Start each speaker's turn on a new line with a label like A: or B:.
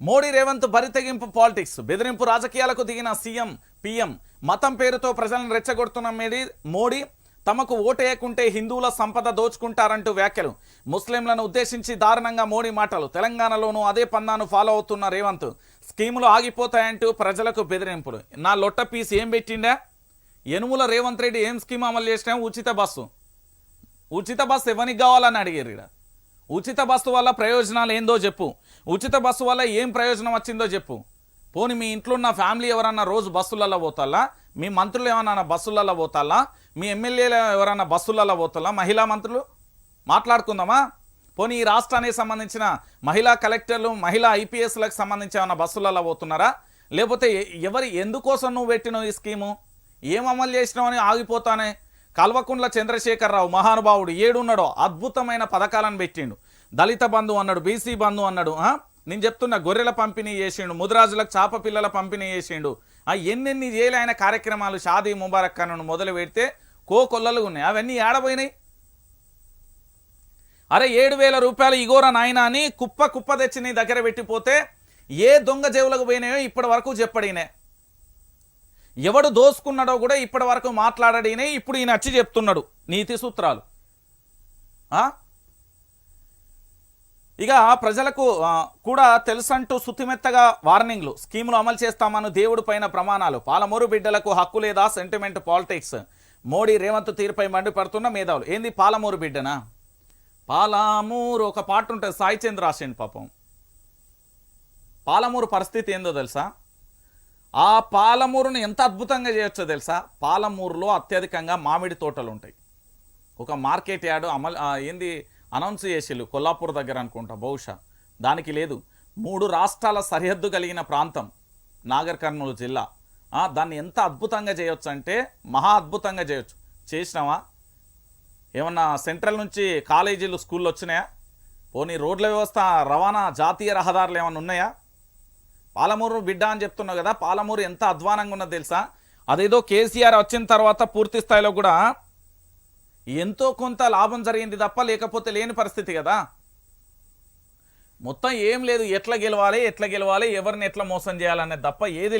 A: Modi Revanth బరితెగింపు politics బెదిరింపు రాజకీయాలకు దిగిన సీఎం పీఎం మతం పేరుతో ప్రజలను రెచ్చగొడుతున్న మీది మోడీ తమకు ఓటేయకుంటే హిందువుల సంపద దోచుకుంటారంటూ వ్యాఖ్యలు. ముస్లింలను ఉద్దేశించి దారుణంగా మోడీ మాటలు. తెలంగాణలోనూ అదే పందాను ఫాలో అవుతున్న రేవంత్ స్కీములు ఆగిపోతాయంటూ ప్రజలకు బెదిరింపులు. నా లొట్ట పీస్ ఏం పెట్టిండా? యనుముల రేవంత్ రెడ్డి ఏం స్కీమ్ అమలు చేసినా ఉచిత బస్సు. ఉచిత బస్సు ఎవరికి కావాలని అడిగారు ఇక్కడ ఉచిత బస్సు వల్ల ప్రయోజనాలు ఏందో చెప్పు. ఉచిత బస్సు వల్ల ఏం ప్రయోజనం వచ్చిందో చెప్పు. పోనీ మీ ఇంట్లో ఉన్న ఫ్యామిలీ ఎవరన్నా రోజు బస్సులలో పోతాలా మీ మంత్రులు ఏమన్నా బస్సులలో పోతాలా మీ ఎమ్మెల్యేలు ఎవరన్నా బస్సులలో పోతాలా మహిళా మంత్రులు? మాట్లాడుకుందామా? పోనీ ఈ రాష్ట్రానికి సంబంధించిన మహిళా కలెక్టర్లు మహిళా ఐపీఎస్లకు సంబంధించి ఏమైనా బస్సులలో పోతున్నారా? లేకపోతే ఎవరి ఎందుకోసం నువ్వు పెట్టినావు ఈ స్కీము? ఏం అమలు చేసినావు అని ఆగిపోతానే? కల్వకుండ్ల చంద్రశేఖరరావు మహానుభావుడు ఏడున్నాడో అద్భుతమైన పథకాలను పెట్టిండు. దళిత బంధు అన్నాడు బీసీ బంధు అన్నాడు ఆ? నేను చెప్తున్నా గొర్రెల పంపిణీ చేసిండు ముదిరాజులకు చాప పిల్లల పంపిణీ చేసిండు. ఆ ఎన్నెన్ని చేయలే ఆయన కార్యక్రమాలు షాదీ ముబారక్ ఖాన్ను మొదలు పెడితే కో కొల్లలు ఉన్నాయి. అవన్నీ ఏడపోయినాయి అరే ఏడు వేల రూపాయలు ఇగోరా నాయనా అని కుప్ప కుప్ప తెచ్చి నీ దగ్గర పెట్టిపోతే ఏ దొంగ జేవులకు పోయినాయో ఇప్పటి వరకు చెప్పడినే. ఎవడు దోసుకున్నాడో కూడా ఇప్పటి వరకు మాట్లాడడినే ఇప్పుడు ఈయన వచ్చి చెప్తున్నాడు నీతి సూత్రాలు. ఆ? ఇక ప్రజలకు కూడా తెలుసంటూ సుతిమెత్తగా వార్నింగ్లు. స్కీములు అమలు చేస్తామని దేవుడి పైన ప్రమాణాలు. పాలమూరు బిడ్డలకు హక్కు లేదా సెంటిమెంట్ పాలిటిక్స్ మోడీ రేవంత్ తీరుపై మండిపడుతున్న మేధావులు. ఏంది పాలమూరు బిడ్డనా? పాలమూరు ఒక పాట ఉంటుంది సాయి చంద్ర రాసిండు పాపం. పాలమూరు పరిస్థితి ఏందో తెలుసా? ఆ పాలమూరును ఎంత అద్భుతంగా చేయొచ్చో తెలుసా? పాలమూరులో అత్యధికంగా మామిడి తోటలు ఉంటాయి. ఒక మార్కెట్ యార్డు అమలు ఏంది? అనౌన్స్ చేసిళ్ళు కొల్లాపూర్ దగ్గర అనుకుంటా బహుశా. దానికి లేదు. మూడు రాష్ట్రాల సరిహద్దు కలిగిన ప్రాంతం నాగర్ కర్నూలు జిల్లా. దాన్ని ఎంత అద్భుతంగా చేయొచ్చు అంటే మహా అద్భుతంగా చేయొచ్చు. చేసినావా? ఏమన్నా సెంట్రల్ నుంచి కాలేజీలు స్కూళ్ళు వచ్చినాయా? పోనీ రోడ్ల వ్యవస్థ రవాణా జాతీయ రహదారులు ఏమైనా ఉన్నాయా? పాలమూరు బిడ్డ అని చెప్తున్నావు కదా పాలమూరు ఎంత అధ్వానంగా ఉన్నది తెలుసా? అదేదో కేసీఆర్ వచ్చిన తర్వాత పూర్తి స్థాయిలో కూడా ఎంతో కొంత లాభం జరిగింది తప్ప లేకపోతే లేని పరిస్థితి కదా. మొత్తం ఏం లేదు ఎట్లా గెలవాలి ఎట్లా గెలవాలి ఎవరిని ఎట్లా మోసం చేయాలనే తప్ప ఏది